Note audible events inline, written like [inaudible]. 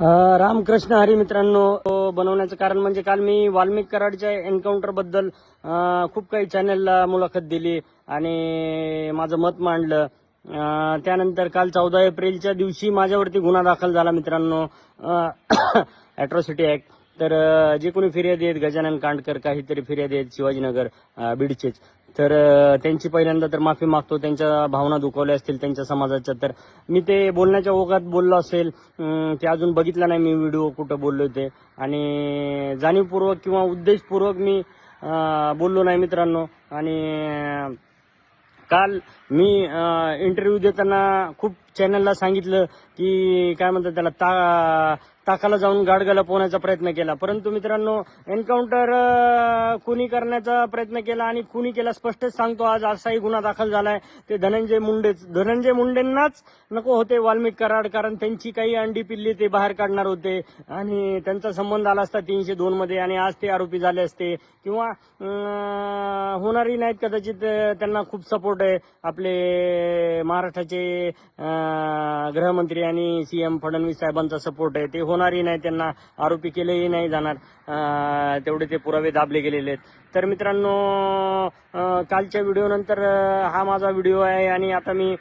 रामकृष्ण हरी मित्रांनो बनवण्याचं कारण म्हणजे काल मी वाल्मिक कराडच्या एन्काउंटरबद्दल खूप काही चॅनलला मुलाखत दिली आणि माझं मत मांडलं. त्यानंतर काल चौदा एप्रिलच्या दिवशी माझ्यावरती गुन्हा दाखल झाला मित्रांनो. अॅट्रॉसिटी ऍक्ट [coughs] तर जे कोणी फिर्यादी आहेत गजानन कांडकर काहीतरी फिर्यादी आहेत शिवाजीनगर बीडचेच. तर त्यांची पहिल्यांदा तर माफी मागतो त्यांच्या भावना दुखवल्या असतील त्यांच्या समाजाच्या. तर मी ते बोलण्याच्या ओघात बोललो असेल ते अजून बघितलं नाही मी व्हिडिओ कुठं बोललो ते. आणि जाणीवपूर्वक किंवा उद्देशपूर्वक मी बोललो नाही मित्रांनो. आणि काल मी इंटरव्ह्यू देताना खूप चॅनलला सांगितलं की काय म्हणतात त्याला ता ताकाला जाऊन गाडगाला पोहण्याचा प्रयत्न केला. परंतु मित्रांनो एन्काउंटर कुणी करण्याचा प्रयत्न केला आणि कुणी केला स्पष्टच सांगतो आज असाही गुन्हा दाखल झालाय. ते धनंजय मुंडेच धनंजय मुंडेंनाच नको होते वाल्मिक कराड कारण त्यांची काही अंडी पिल्ली ते बाहेर काढणार होते. आणि त्यांचा संबंध आला असता तीनशे दोन मध्ये आणि आज ते आरोपी झाले असते. किंवा होणारही नाहीत कदाचित त्यांना खूप सपोर्ट आहे. आपले महाराष्ट्राचे गृहमंत्री आणि सीएम फडणवीस साहेबांचा सपोर्ट आहे. ते होणारही नाही त्यांना आरोपी केलेही नाही जाणार. तेवढे ते पुरावे दाबले गेलेले आहेत. तर मित्रांनो कालच्या व्हिडिओ नंतर हा माझा व्हिडिओ आहे आणि आता मी